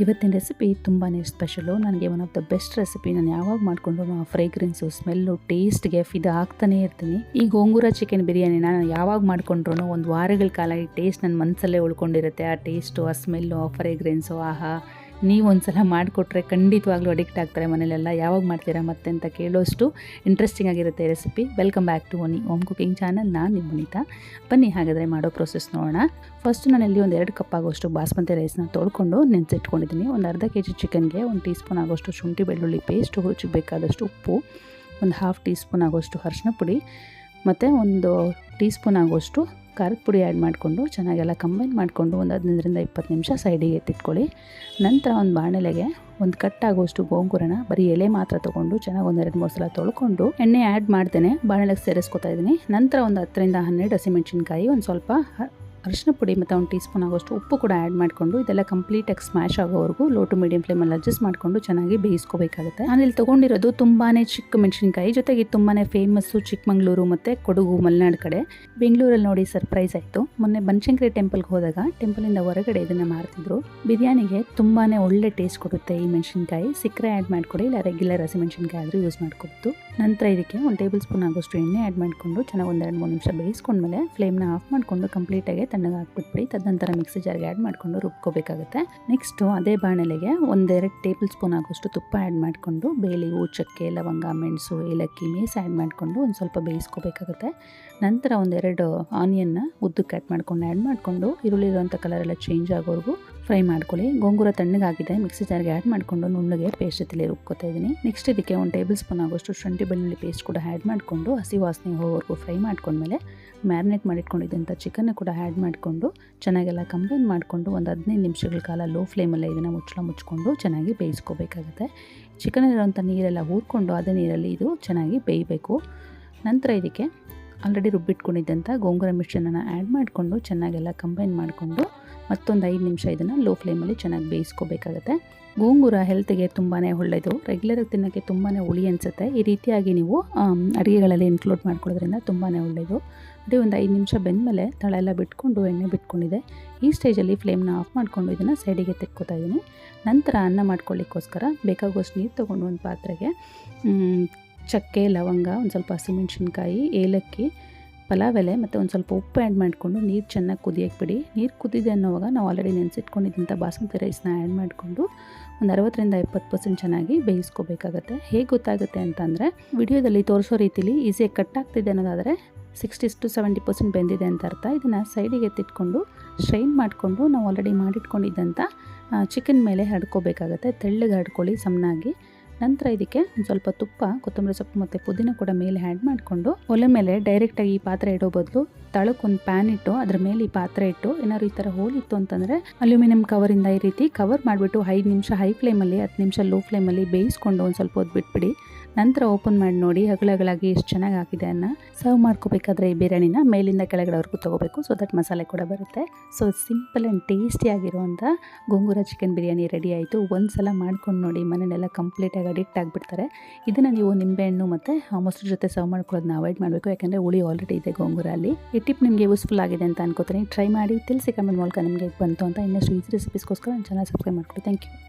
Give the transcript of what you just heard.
ಇವತ್ತಿನ ರೆಸಿಪಿ ತುಂಬಾ ಸ್ಪೆಷಲು ನನಗೆ one of the best recipe ನಾನು ಯಾವಾಗ ಮಾಡಿಕೊಂಡು ಆ ಫ್ರೇಗ್ರೆನ್ಸು ಸ್ಮೆಲ್ಲು ಟೇಸ್ಟ್ಗೆ ಫಿದಾ ಆಗ್ತಾನೆ ಇರ್ತೀನಿ. ಈ ಗೋಂಗೂರ ಚಿಕನ್ ಬಿರಿಯಾನಿನ ನಾನು ಯಾವಾಗ ಮಾಡ್ಕೊಂಡ್ರು ಒಂದು ವಾರಗಳ ಕಾಲ ಈ ಟೇಸ್ಟ್ ನನ್ನ ಮನಸ್ಸಲ್ಲೇ ಉಳ್ಕೊಂಡಿರುತ್ತೆ. ಆ ಟೇಸ್ಟು ಆ ಸ್ಮೆಲ್ಲು ಆ ಫ್ರೇಗ್ರೆನ್ಸು ಆಹಾ. ನೀವು ಒಂದ್ಸಲ ಮಾಡಿಕೊಟ್ರೆ ಖಂಡಿತವಾಗ್ಲೂ ಅಡಿಕ್ಟ್ ಆಗ್ತಾರೆ ಮನೇಲೆಲ್ಲ. ಯಾವಾಗ ಮಾಡ್ತೀರಾ ಮತ್ತೆ ಅಂತ ಕೇಳೋಷ್ಟು ಇಂಟ್ರೆಸ್ಟಿಂಗ್ ಆಗಿರುತ್ತೆ ರೆಸಿಪಿ ವೆಲ್ಕಮ್ ಬ್ಯಾಕ್ ಟು ಒನಿ ಓಮ್ ಕುಕಿಂಗ್ ಚಾನಲ್ ನಾನು ನಿಮ್ಮ ವನಿತಾ. ಬನ್ನಿ ಹಾಗಾದರೆ ಮಾಡೋ ಪ್ರೊಸೆಸ್ ನೋಡೋಣ. ಫಸ್ಟ್ ನಾನಲ್ಲಿ ಒಂದು ಎರಡು ಕಪ್ ಆಗೋಷ್ಟು ಬಾಸ್ಮತಿ ರೈಸ್ನ ತೊಳ್ಕೊಂಡು ನೆನೆಸಿಟ್ಕೊಂಡಿದ್ದೀನಿ ಒಂದು ಅರ್ಧ ಕೆ ಜಿ ಚಿಕನ್ಗೆ ಒಂದು ಟೀ ಸ್ಪೂನ್ ಆಗೋಷ್ಟು ಶುಂಠಿ ಬೆಳ್ಳುಳ್ಳಿ ಪೇಸ್ಟ್ ರುಚಿಗೆ ಬೇಕಾದಷ್ಟು ಉಪ್ಪು, ಒಂದು ಹಾಫ್ ಟೀ ಸ್ಪೂನ್ ಆಗೋಷ್ಟು ಅರಿಶಿನ ಪುಡಿ, ಮತ್ತು ಒಂದು ಟೀ ಸ್ಪೂನ್ ಆಗೋಷ್ಟು ಖಾರದ ಪುಡಿ ಆ್ಯಡ್ ಮಾಡಿಕೊಂಡು, ಚೆನ್ನಾಗೆಲ್ಲ ಕಂಬೈನ್ ಮಾಡಿಕೊಂಡು ಒಂದು ಹದಿನೈದರಿಂದ ಇಪ್ಪತ್ತು ನಿಮಿಷ ಸೈಡಿಗೆ ಎತ್ತಿಟ್ಕೊಳ್ಳಿ. ನಂತರ ಒಂದು ಬಾಣಲೆಗೆ ಒಂದು ಕಟ್ ಆಗೋಷ್ಟು ಗೋಂಗೂರನ, ಬರೀ ಎಲೆ ಮಾತ್ರ ತೊಗೊಂಡು ಚೆನ್ನಾಗಿ ಒಂದು ಎರಡು ಮೂರು ಸಲ ತೊಳ್ಕೊಂಡು ಎಣ್ಣೆ ಆ್ಯಡ್ ಮಾಡ್ತೇನೆ, ಬಾಣಲೆಗೆ ಸೇರಿಸ್ಕೊತಾ ಇದ್ದೀನಿ. ನಂತರ ಒಂದು ಹತ್ತರಿಂದ ಹನ್ನೆರಡು ಹಸಿಮೆಣ್ಸಿನ್ಕಾಯಿ ಒಂದು ಸ್ವಲ್ಪ ಅರಿಶಿನ ಪುಡಿ ಮತ್ತು ಒಂದು ಟೀ ಸ್ಪೂನ್ ಆಗೋಷ್ಟು ಉಪ್ಪು ಕೂಡ ಆ್ಯಡ್ ಮಾಡಿಕೊಂಡು ಇದೆಲ್ಲ ಕಂಪ್ಲೀಟಾಗಿ ಸ್ಮ್ಯಾಶ್ ಆಗೋವರೆಗೂ ಲೋ ಟು ಮೀಡಿಯಂ ಫ್ಲೇಮಲ್ಲಿ ಅಡ್ಜಸ್ಟ್ ಮಾಡಿಕೊಂಡು ಚೆನ್ನಾಗಿ ಬೇಯಿಸ್ಕೋಬೇಕಾಗುತ್ತೆ. ಇಲ್ಲಿ ತೊಗೊಂಡಿರೋದು ತುಂಬಾ ಚಿಕ್ಕ ಮೆಣಸಿನ್ಕಾಯಿ, ಜೊತೆಗೆ ತುಂಬಾ ಫೇಮಸ್ಸು ಚಿಕ್ಕಮಂಗ್ಳೂರು ಮತ್ತು ಕೊಡಗು, ಮಲೆನಾಡು ಕಡೆ. ಬೆಂಗಳೂರಲ್ಲಿ ನೋಡಿ ಸರ್ಪ್ರೈಸ್ ಆಯಿತು. ಮೊನ್ನೆ ಬನಶಂಕರಿ ಟೆಂಪಲ್ಗೆ ಹೋದಾಗ ಟೆಂಪಲಿಂದ ಹೊರಗಡೆ ಇದನ್ನು ಮಾರ್ತಿದ್ರು. ಬಿರಿಯಾನಿಗೆ ತುಂಬಾ ಒಳ್ಳೆ ಟೇಸ್ಟ್ ಕೊಡುತ್ತೆ ಈ ಮೆಣಸಿನ್ಕಾಯಿ. ಸಿಕ್ಕರೆ ಆ್ಯಡ್ ಮಾಡಿಕೊಡಿ, ಇಲ್ಲ ರೆಗ್ಯುಲರ್ ಹಸಿಮೆಣಸಿನ್ಕಾಯಿ ಆದರೂ ಯೂಸ್ ಮಾಡ್ಕೊಬೋದು ನಂತರ ಇದಕ್ಕೆ ಒಂದು ಟೇಬಲ್ ಸ್ಪೂನ್ ಆಗೋಷ್ಟು ಎಣ್ಣೆ ಆ್ಯಡ್ ಮಾಡಿಕೊಂಡು ಚೆನ್ನಾಗಿ ಒಂದೆರಡು ಮೂರು ನಿಮಿಷ ಬೇಯಿಸ್ಕೊಂಡ್ಮೇಲೆ ಫ್ಲೇಮ್ನ ಆಫ್ ಮಾಡಿಕೊಂಡು ಕಂಪ್ಲೀಟಾಗಿ ತಣ್ಣಗೆ ಹಾಕ್ಬಿಟ್ಬಿಡಿ, ತದನಂತರ ಮಿಕ್ಸಿ ಜಾರ್ಗೆ ಆ್ಯಡ್ ಮಾಡಿಕೊಂಡು ರುಬ್ಕೋಬೇಕಾಗುತ್ತೆ. ನೆಕ್ಸ್ಟು ಅದೇ ಬಾಣಲೆಗೆ ಒಂದೆರಡು ಟೇಬಲ್ ಸ್ಪೂನ್ ಆಗೋಷ್ಟು ತುಪ್ಪ ಆ್ಯಡ್ ಮಾಡಿಕೊಂಡು ಬೇಲಿವು ಚಕ್ಕೆ ಲವಂಗ, ಮೆಣಸು, ಏಲಕ್ಕಿ, ಮೇಸ್ ಆ್ಯಡ್ ಮಾಡಿಕೊಂಡು ಒಂದು ಸ್ವಲ್ಪ ಬೇಯಿಸ್ಕೋಬೇಕಾಗುತ್ತೆ. ನಂತರ ಒಂದೆರಡು ಆನಿಯನ್ನ ಉದ್ದಕ್ಕೆ ಕಟ್ ಮಾಡ್ಕೊಂಡು ಆ್ಯಡ್ ಮಾಡಿಕೊಂಡು, ಈರುಳ್ಳಿ ಇರುವಂಥ ಕಲರ್ ಚೇಂಜ್ ಆಗೋವರೆಗೂ ಫ್ರೈ ಮಾಡ್ಕೊಳ್ಳಿ. ಗೋಂಗೂರ ತಣ್ಣಗಾಗಿದೆ ಮಿಕ್ಸಿ ಜಾರ್ಗೆ ಆ್ಯಡ್ ಮಾಡಿಕೊಂಡು ನುಣ್ಣಗೆ ಪೇಸ್ಟ್ ಜೊತೆಲಿ ರುಬ್ಕೋತಾ ಇದ್ದೀನಿ. ನೆಕ್ಸ್ಟ್ ಇದಕ್ಕೆ ಒಂದು ಟೇಬಲ್ ಸ್ಪೂನ್ ಆಗೋಷ್ಟು ಶುಂಠಿ, ಬೆಳ್ಳುಳ್ಳಿ ಪೇಸ್ಟ್ ಕೂಡ ಆ್ಯಡ್ ಮಾಡಿಕೊಂಡು ಹಸಿ ವಾಸನೆ ಹೋಗೋವರೆಗೂ ಫ್ರೈ ಮಾಡ್ಕೊಂಡ್ಮೇಲೆ ಮ್ಯಾರಿನೇಟ್ ಮಾಡಿಟ್ಕೊಂಡಿದ್ದಂಥ ಚಿಕನ್ನ ಕೂಡ ಆ್ಯಡ್ ಮಾಡಿಕೊಂಡು ಚೆನ್ನಾಗೆಲ್ಲ ಕಂಬೈನ್ ಮಾಡಿಕೊಂಡು ಒಂದು ಹದಿನೈದು ನಿಮಿಷಗಳ ಕಾಲ ಲೋ ಫ್ಲೇಮಲ್ಲೇ ಇದನ್ನು ಮುಚ್ಚಳ ಮುಚ್ಕೊಂಡು ಚೆನ್ನಾಗಿ ಬೇಯಿಸ್ಕೋಬೇಕಾಗುತ್ತೆ. ಚಿಕನಲ್ಲಿರುವಂಥ ನೀರೆಲ್ಲ ಊರ್ಕೊಂಡು ಅದೇ ನೀರಲ್ಲಿ ಇದು ಚೆನ್ನಾಗಿ ಬೇಯಬೇಕು. ನಂತರ ಇದಕ್ಕೆ ಆಲ್ರೆಡಿ ರುಬ್ಬಿಟ್ಕೊಂಡಿದ್ದಂಥ ಗೋಂಗೂರ ಮಿಶ್ರಣನ ಆ್ಯಡ್ ಮಾಡಿಕೊಂಡು ಚೆನ್ನಾಗೆಲ್ಲ ಕಂಬೈನ್ ಮಾಡಿಕೊಂಡು ಮತ್ತೊಂದು ಐದು ನಿಮಿಷ ಇದನ್ನು ಲೋ ಫ್ಲೇಮಲ್ಲಿ ಚೆನ್ನಾಗಿ ಬೇಯಿಸ್ಕೋಬೇಕಾಗತ್ತೆ. ಗೋಂಗೂರ ಹೆಲ್ತ್ಗೆ ತುಂಬಾ ಒಳ್ಳೆಯದು ರೆಗ್ಯುಲರಾಗಿ ತಿನ್ನೋಕ್ಕೆ ತುಂಬಾ ಹುಳಿ ಅನಿಸುತ್ತೆ. ಈ ರೀತಿಯಾಗಿ ನೀವು ಅಡುಗೆಗಳಲ್ಲಿ ಇನ್ಕ್ಲೂಡ್ ಮಾಡ್ಕೊಳ್ಳೋದ್ರಿಂದ ತುಂಬಾ ಒಳ್ಳೆಯದು ಅದೇ ಒಂದು ಐದು ನಿಮಿಷ ಬೆಂದಮೇಲೆ ತಳ ಎಲ್ಲ ಬಿಟ್ಕೊಂಡು ಎಣ್ಣೆ ಬಿಟ್ಕೊಂಡಿದೆ. ಈ ಸ್ಟೇಜಲ್ಲಿ ಫ್ಲೇಮ್ನ ಆಫ್ ಮಾಡಿಕೊಂಡು ಇದನ್ನು ಸೈಡಿಗೆ ತೆಕ್ಕೋತಾ ಇದ್ದೀನಿ ನಂತರ ಅನ್ನ ಮಾಡ್ಕೊಳ್ಳಿಕ್ಕೋಸ್ಕರ ಬೇಕಾಗುವಷ್ಟು ನೀರು ತೊಗೊಂಡು ಒಂದು ಪಾತ್ರೆಗೆ ಚಕ್ಕೆ, ಲವಂಗ, ಒಂದು ಸ್ವಲ್ಪ ಹಸಿಮೆಣ್ಸಿನ್ಕಾಯಿ ಏಲಕ್ಕಿ ಪಲಾವ್ ಎಲೆ ಮತ್ತು ಒಂದು ಸ್ವಲ್ಪ ಉಪ್ಪು ಆ್ಯಡ್ ಮಾಡಿಕೊಂಡು ನೀರು ಚೆನ್ನಾಗಿ ಕುದಿಯಕ್ಕೆ ಬಿಡಿ. ನೀರು ಕುದಿದೆ ಅನ್ನೋವಾಗ ನಾವು ಆಲ್ರೆಡಿ ನೆನೆಸಿಟ್ಕೊಂಡಿದ್ದಂಥ ಬಾಸುಮತಿ ರೈಸ್ನ ಆ್ಯಡ್ ಮಾಡಿಕೊಂಡು ಒಂದು ಅರವತ್ತರಿಂದ ಎಪ್ಪತ್ತು ಪರ್ಸೆಂಟ್ ಚೆನ್ನಾಗಿ ಬೇಯಿಸ್ಕೋಬೇಕಾಗತ್ತೆ. ಹೇಗೆ ಗೊತ್ತಾಗುತ್ತೆ ಅಂತಂದರೆ ವಿಡಿಯೋದಲ್ಲಿ ತೋರಿಸೋ ರೀತಿಲಿ ಈಸಿಯಾಗಿ ಕಟ್ ಆಗ್ತಿದೆ ಅನ್ನೋದಾದರೆ ಸಿಕ್ಸ್ಟಿ ಟು ಸೆವೆಂಟಿ ಪರ್ಸೆಂಟ್ ಬೆಂದಿದೆ ಅಂತ ಅರ್ಥ. ಇದನ್ನು ಸೈಡಿಗೆ ಎತ್ತಿಟ್ಕೊಂಡು ಸ್ಟ್ರೈನ್ ಮಾಡಿಕೊಂಡು ನಾವು ಆಲ್ರೆಡಿ ಮಾಡಿಟ್ಕೊಂಡಿದ್ದಂಥ ಚಿಕನ್ ಮೇಲೆ ಹಡ್ಕೋಬೇಕಾಗತ್ತೆ ತೆಳ್ಳಗೆ ಹಡ್ಕೊಳ್ಳಿ ಸಮನಾಗಿ. ನಂತರ ಇದಕ್ಕೆ ಒಂದು ಸ್ವಲ್ಪ ತುಪ್ಪ, ಕೊತ್ತಂಬರಿ ಸೊಪ್ಪು ಮತ್ತು ಪುದೀನ ಕೂಡ ಮೇಲೆ ಆ್ಯಡ್ ಮಾಡಿಕೊಂಡು, ಒಲೆ ಮೇಲೆ ಡೈರೆಕ್ಟಾಗಿ ಈ ಪಾತ್ರೆ ಇಡೋ ಬದಲು ತಳಕ್ಕೊಂದು ಪ್ಯಾನ್ ಇಟ್ಟು, ಅದ್ರ ಮೇಲೆ ಈ ಪಾತ್ರೆ ಇಟ್ಟು, ಏನಾದ್ರು ಈ ಥರ ಹೋಲಿತ್ತು ಅಂತಂದರೆ ಅಲ್ಯೂಮಿನಿಯಂ ಕವರಿಂದ ಈ ರೀತಿ ಕವರ್ ಮಾಡಿಬಿಟ್ಟು ಐದು ನಿಮಿಷ ಹೈ ಫ್ಲೇಮಲ್ಲಿ ಹತ್ತು ನಿಮಿಷ ಲೋ ಫ್ಲೇಮಲ್ಲಿ ಬೇಯಿಸ್ಕೊಂಡು ಒಂದು ಸ್ವಲ್ಪ ಹೊತ್ತು ಬಿಟ್ಬಿಡಿ. ನಂತರ ಓಪನ್ ಮಾಡಿ ನೋಡಿ ಹಗಳಗಳಾಗಿ ಎಷ್ಟು ಚೆನ್ನಾಗಿ ಹಾಕಿದೆ ಅನ್ನ. ಸರ್ವ್ ಮಾಡ್ಕೋಬೇಕಾದ್ರೆ ಈ ಬಿರಿಯಾನಿನ ಮೇಲಿಂದ ಕೆಳಗಡೆವರೆಗೂ ತೊಗೋಬೇಕು. ಸೊ ದಟ್ ಮಸಾಲೆ ಕೂಡ ಬರುತ್ತೆ. ಸೊ ಸಿಂಪಲ್ ಆ್ಯಂಡ್ ಟೇಸ್ಟಿಯಾಗಿರುವಂಥ ಗೋಂಗೂರ ಚಿಕನ್ ಬಿರಿಯಾನಿ ರೆಡಿ ಆಯಿತು. ಒಂದು ಸಲ ಮಾಡ್ಕೊಂಡು ನೋಡಿ ಮನೆಯೆಲ್ಲ ಕಂಪ್ಲೀಟಾಗಿ ಅಡಿಕ್ಟ್ ಆಗಿಬಿಡ್ತಾರೆ ಇದನ್ನು ನೀವು ನಿಂಬೆಹಣ್ಣು ಮತ್ತು ಮೊಸರು ಜೊತೆ ಸರ್ವ್ ಮಾಡ್ಕೊಳ್ಳೋದನ್ನ ಅವಾಯ್ಡ್ ಮಾಡಬೇಕು. ಯಾಕಂದರೆ ಹುಳಿ ಆಲ್ರೆಡಿ ಇದೆ ಗೋಂಗೂರ ಅಲ್ಲಿ ಈ ಟಿಪ್ ನಿಮಗೆ ಯೂಸ್ಫುಲ್ ಆಗಿದೆ ಅಂತ ಅನ್ಕೋತೀನಿ. ಟ್ರೈ ಮಾಡಿ, ತಿಳಿಸಿ ಕಮೆಂಟ್ ಮೂಲಕ ನಿಮಗೆ ಬಂತು ಅಂತ ಇನ್ನಷ್ಟು ಈಸಿ ರೆಸಿಪೀಸ್ಗೋಸ್ಕರ ನನ್ನ ಚಾನಲ್ ಸಬ್ಸ್ಕ್ರೈಬ್ ಮಾಡ್ಕೊಳ್ಳಿ ಥ್ಯಾಂಕ್ ಯು